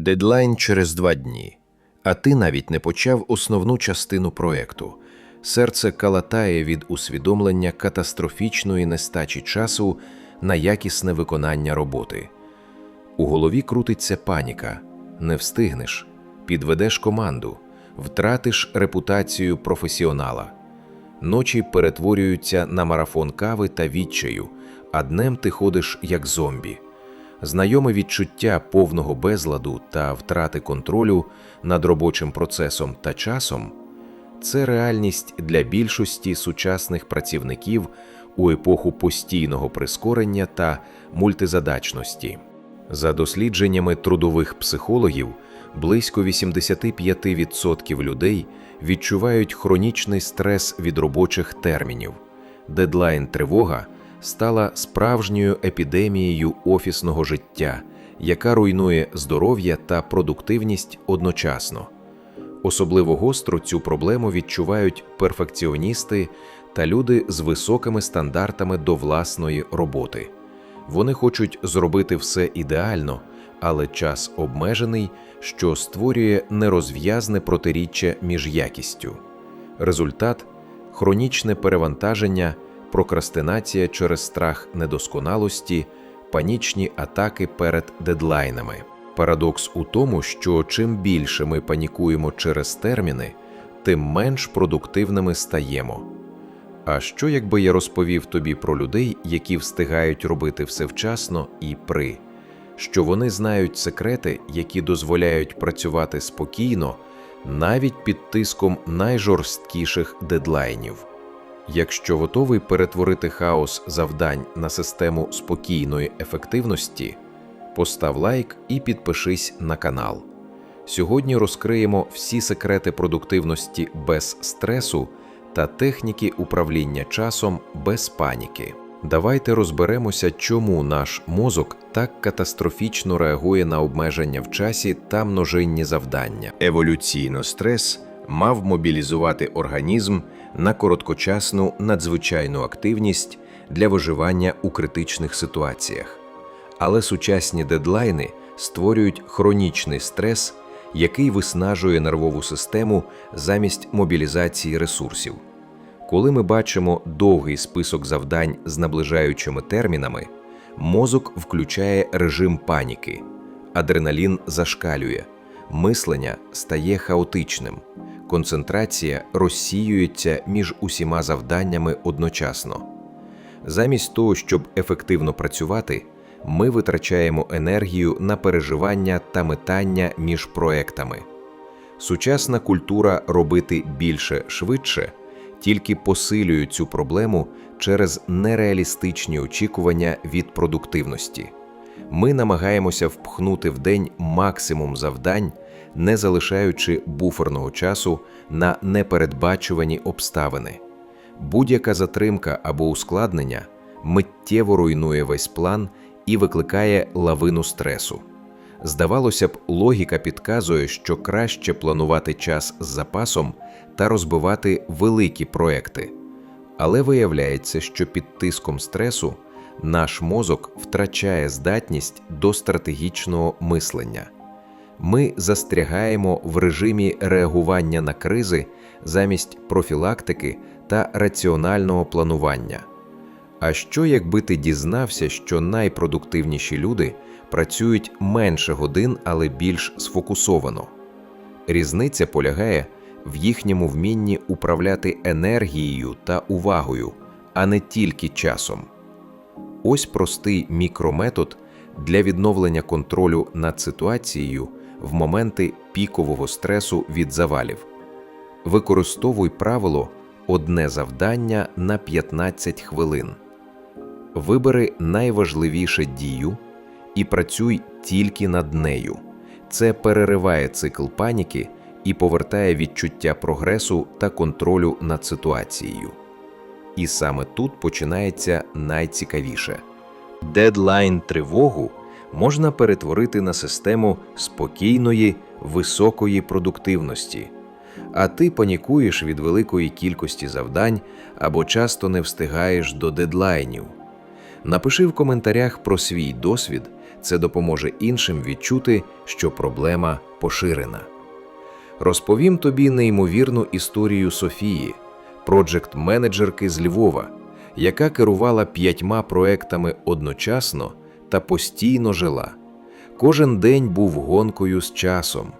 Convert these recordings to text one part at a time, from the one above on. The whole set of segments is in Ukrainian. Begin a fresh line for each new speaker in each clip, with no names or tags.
Дедлайн через два дні, а ти навіть не почав основну частину проекту. Серце калатає від усвідомлення катастрофічної нестачі часу на якісне виконання роботи. У голові крутиться паніка, не встигнеш, підведеш команду, втратиш репутацію професіонала. Ночі перетворюються на марафон кави та відчаю, а днем ти ходиш як зомбі. Знайоме відчуття повного безладу та втрати контролю над робочим процесом та часом це реальність для більшості сучасних працівників у епоху постійного прискорення та мультизадачності. За дослідженнями трудових психологів, близько 85% людей відчувають хронічний стрес від робочих термінів. Дедлайн тривога стала справжньою епідемією офісного життя, яка руйнує здоров'я та продуктивність одночасно. Особливо гостро цю проблему відчувають перфекціоністи та люди з високими стандартами до власної роботи. Вони хочуть зробити все ідеально, але час обмежений, що створює нерозв'язне протиріччя між якістю. Результат хронічне перевантаження, прокрастинація через страх недосконалості, панічні атаки перед дедлайнами. Парадокс у тому, що чим більше ми панікуємо через терміни, тим менш продуктивними стаємо. А що якби я розповів тобі про людей, які встигають робити все вчасно і при, що вони знають секрети, які дозволяють працювати спокійно, навіть під тиском найжорсткіших дедлайнів? Якщо готовий перетворити хаос завдань на систему спокійної ефективності, постав лайк і підпишись на канал. Сьогодні розкриємо всі секрети продуктивності без стресу та техніки управління часом без паніки. Давайте розберемося, чому наш мозок так катастрофічно реагує на обмеження в часі та множинні завдання. Еволюційно стрес мав мобілізувати організм на короткочасну надзвичайну активність для виживання у критичних ситуаціях. Але сучасні дедлайни створюють хронічний стрес, який виснажує нервову систему замість мобілізації ресурсів. Коли ми бачимо довгий список завдань з наближаючими термінами, мозок включає режим паніки, адреналін зашкалює, мислення стає хаотичним, концентрація розсіюється між усіма завданнями одночасно. Замість того, щоб ефективно працювати, ми витрачаємо енергію на переживання та метання між проектами. Сучасна культура робити більше швидше тільки посилює цю проблему через нереалістичні очікування від продуктивності. Ми намагаємося впхнути в день максимум завдань, не залишаючи буферного часу на непередбачувані обставини. Будь-яка затримка або ускладнення миттєво руйнує весь план і викликає лавину стресу. Здавалося б, логіка підказує, що краще планувати час з запасом та розбивати великі проекти. Але виявляється, що під тиском стресу наш мозок втрачає здатність до стратегічного мислення. Ми застрягаємо в режимі реагування на кризи замість профілактики та раціонального планування. А що якби ти дізнався, що найпродуктивніші люди працюють менше годин, але більш сфокусовано? Різниця полягає в їхньому вмінні управляти енергією та увагою, а не тільки часом. Ось простий мікрометод для відновлення контролю над ситуацією в моменти пікового стресу від завалів. Використовуй правило одне завдання на 15 хвилин. Вибери найважливіше дію і працюй тільки над нею. Це перериває цикл паніки і повертає відчуття прогресу та контролю над ситуацією. І саме тут починається найцікавіше. Дедлайн тривогу можна перетворити на систему спокійної, високої продуктивності. А ти панікуєш від великої кількості завдань або часто не встигаєш до дедлайнів. Напиши в коментарях про свій досвід Це допоможе іншим відчути, що проблема поширена. Розповім тобі неймовірну історію Софії, проджект-менеджерки з Львова, яка керувала п'ятьма проектами одночасно та постійно жила. Кожен день був гонкою з часом,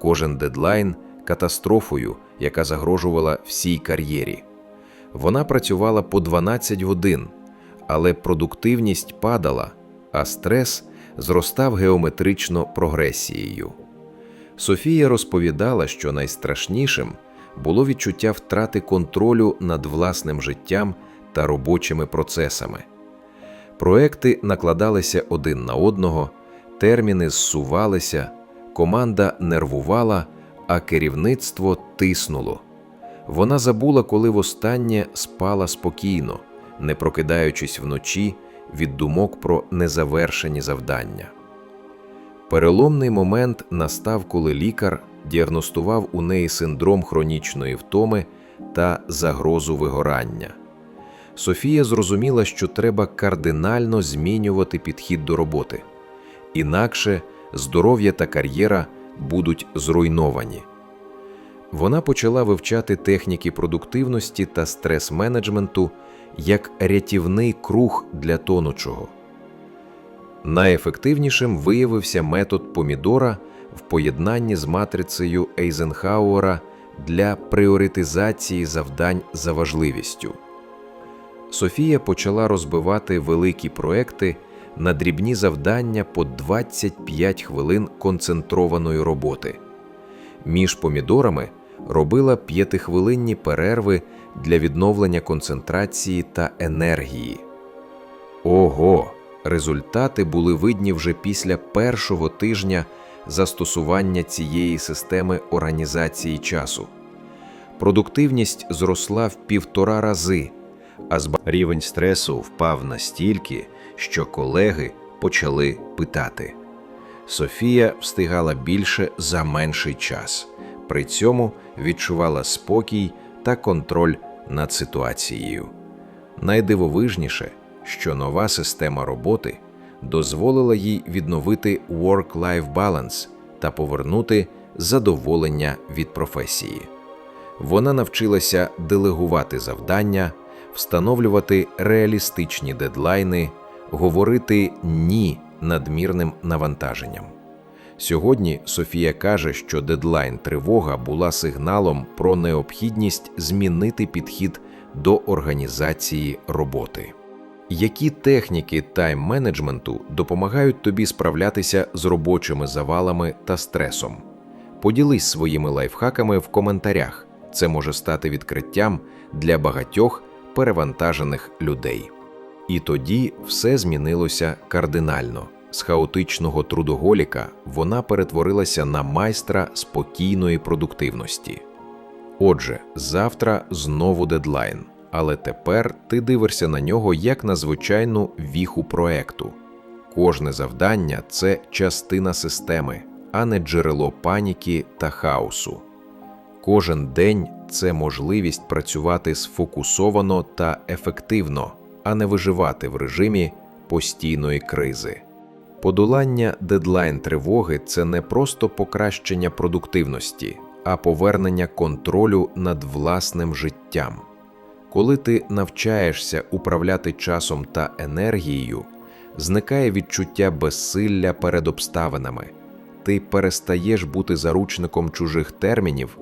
кожен дедлайн катастрофою, яка загрожувала всій кар'єрі. Вона працювала по 12 годин, але продуктивність падала, а стрес зростав геометрично прогресією. Софія розповідала, що найстрашнішим було відчуття втрати контролю над власним життям та робочими процесами. Проекти накладалися один на одного, терміни зсувалися, команда нервувала, а керівництво тиснуло. Вона забула, коли востаннє спала спокійно, не прокидаючись вночі від думок про незавершені завдання. Переломний момент настав, коли лікар діагностував у неї синдром хронічної втоми та загрозу вигорання. Софія зрозуміла, що треба кардинально змінювати підхід до роботи, інакше здоров'я та кар'єра будуть зруйновані. Вона почала вивчати техніки продуктивності та стрес-менеджменту як рятівний круг для тонучого. Найефективнішим виявився метод помідора в поєднанні з матрицею Ейзенхауера для пріоритизації завдань за важливістю. Софія почала розбивати великі проекти на дрібні завдання по 25 хвилин концентрованої роботи. Між помідорами робила п'ятихвилинні перерви для відновлення концентрації та енергії. Ого! Результати були видні вже після першого тижня застосування цієї системи організації часу. Продуктивність зросла в півтора рази, а зб... рівень стресу впав настільки, що колеги почали питати. Софія встигала більше за менший час, при цьому відчувала спокій та контроль над ситуацією. Найдивовижніше, що нова система роботи дозволила їй відновити work-life balance та повернути задоволення від професії. Вона навчилася делегувати завдання, встановлювати реалістичні дедлайни, говорити ні надмірним навантаженням. Сьогодні Софія каже, що дедлайн тривога була сигналом про необхідність змінити підхід до організації роботи. Які техніки тайм-менеджменту допомагають тобі справлятися з робочими завалами та стресом? Поділись своїми лайфхаками в коментарях. Це може стати відкриттям для багатьох перевантажених людей. І тоді все змінилося кардинально. З хаотичного трудоголіка вона перетворилася на майстра спокійної продуктивності. Отже, завтра знову дедлайн, але тепер ти дивишся на нього як на звичайну віху проекту. Кожне завдання це частина системи, а не джерело паніки та хаосу. Кожен день це можливість працювати сфокусовано та ефективно, а не виживати в режимі постійної кризи. Подолання дедлайн тривоги це не просто покращення продуктивності, а повернення контролю над власним життям. Коли ти навчаєшся управляти часом та енергією, зникає відчуття безсилля перед обставинами, ти перестаєш бути заручником чужих термінів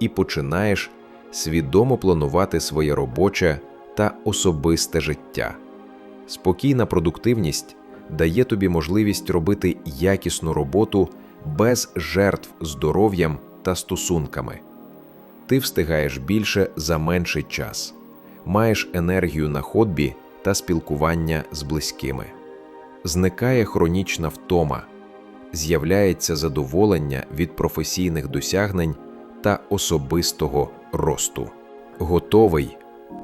і починаєш свідомо планувати своє робоче та особисте життя. Спокійна продуктивність дає тобі можливість робити якісну роботу без жертв здоров'ям та стосунками. Ти встигаєш більше за менший час, маєш енергію на хобі та спілкування з близькими. Зникає хронічна втома, з'являється задоволення від професійних досягнень та особистого росту. Готовий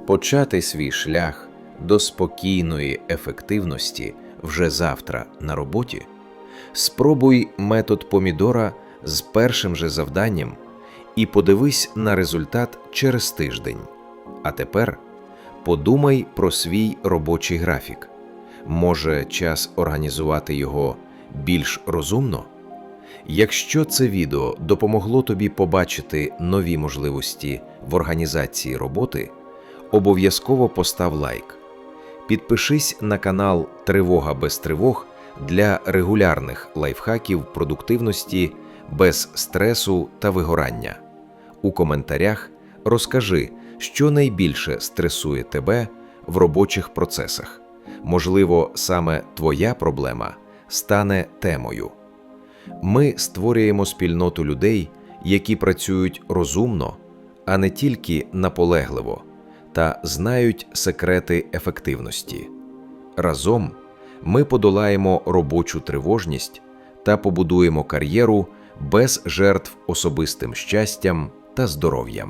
почати свій шлях до спокійної ефективності вже завтра на роботі? Спробуй метод помідора з першим же завданням і подивись на результат через тиждень. А тепер подумай про свій робочий графік. Може, час організувати його більш розумно? Якщо це відео допомогло тобі побачити нові можливості в організації роботи, обов'язково постав лайк. Підпишись на канал Тривога без тривог для регулярних лайфхаків продуктивності без стресу та вигорання. У коментарях розкажи, що найбільше стресує тебе в робочих процесах. Можливо, саме твоя проблема стане темою. Ми створюємо спільноту людей, які працюють розумно, а не тільки наполегливо, та знають секрети ефективності. Разом ми подолаємо робочу тривожність та побудуємо кар'єру без жертв особистим щастям та здоров'ям.